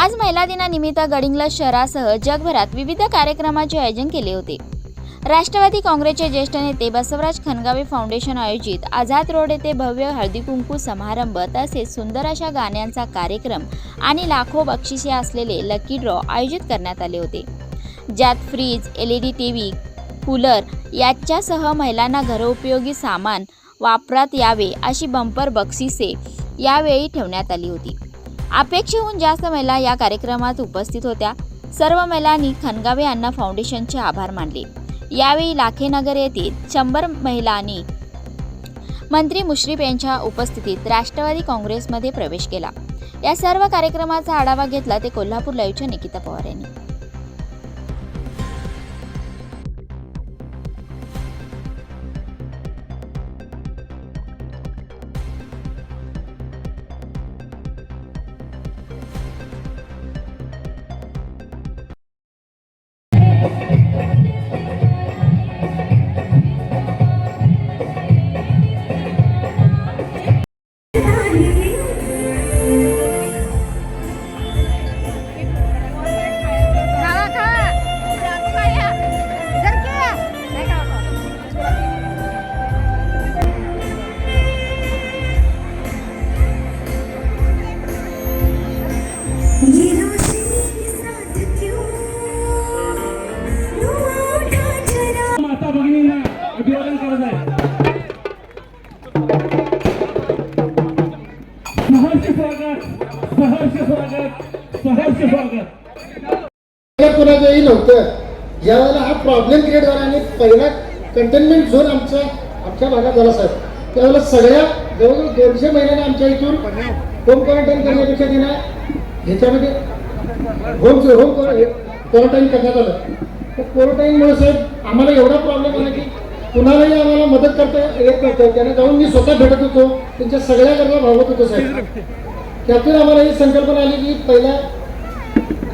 आज महिला दिनानिमित्त गडिंगला शहरासह जगभरात विविध कार्यक्रमाचे आयोजन केले होते. राष्ट्रवादी काँग्रेसचे ज्येष्ठ नेते बसवराज खनगावे फाउंडेशन आयोजित आझाद रोड येथे भव्य हळदी कुंकू समारंभ तसेच सुंदर अशा गाण्यांचा कार्यक्रम आणि लाखो बक्षिसे असलेले लकी ड्रॉ आयोजित करण्यात आले होते. ज्यात fridge L E D T V cooler याच्यासह महिलांना घरोपयोगी सामान वापरात यावे अशी बंपर बक्षिसे यावेळी ठेवण्यात आली होती. अपेक्षेहून जास्त महिला या कार्यक्रमात उपस्थित होत्या. सर्व महिलांनी खनगावे यांना फाउंडेशनचे आभार मानले. यावेळी लाखेनगर येथील शंभर महिलांनी मंत्री मुश्रीफ यांच्या उपस्थितीत राष्ट्रवादी काँग्रेसमध्ये प्रवेश केला. या सर्व कार्यक्रमाचा आढावा घेतला ते कोल्हापूर लाईव्हच्या निकिता पवार यांनी. अभिवादन करत आहे. सहर्ष स्वागत सहर्ष स्वागत सहर्ष स्वागत. कुणाचंही नव्हतं. ज्यावेळेला हा प्रॉब्लेम क्रिएट झाला आणि पहिला कंटेनमेंट झोन आमचा आमच्या भागात झाला साहेब. त्यावेळेला सगळ्या जवळजवळ दोनशे महिन्याने आमच्या इथून होम क्वारंटाईन करण्यापेक्षा त्यांना ह्याच्यामध्ये होम होम क्वारंटाईन करण्यात आलं. तर क्वारंटाईनमुळे साहेब आम्हाला एवढा प्रॉब्लेम आला की कुणालाही आम्हाला मदत करता येत नव्हतं त्याने जाऊन मी स्वतः भेटत होतो. त्यांच्या सगळ्या गरजा भागवत होतो साहेब. त्यातून आम्हाला ही संकल्पना आली की पहिला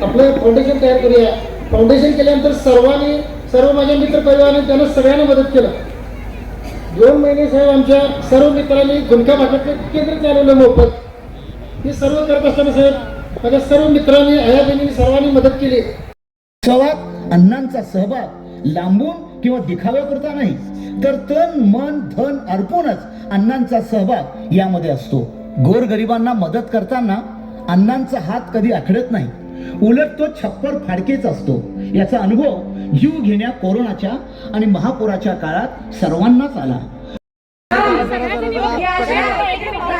आपलं फाउंडेशन तयार करूया. फाउंडेशन केल्यानंतर सर्वांनी सर्व माझ्या मित्र परिवाराने त्यांना सगळ्यांना मदत केलं. दोन महिने साहेब आमच्या सर्व मित्रांनी गुंठा भागातले केंद्र चालवलं मोफत. हे सर्व करत असताना साहेब माझ्या सर्व मित्रांनी आया बहिणींनी सर्वांनी मदत केली. उत्सवात अण्णांचा सहभाग लांबून किंवा दिखाव्याकरता नाही तर तन मन धन अर्पूनच अण्णांचा सहभाग यामध्ये असतो. गोरगरिबांना मदत करताना अण्णांचा हात कधी आखडत नाही. उलट तो छप्पर फाडकेच असतो. याचा अनुभव जीव घेण्या कोरोनाच्या आणि महापुराच्या काळात सर्वांनाच आला.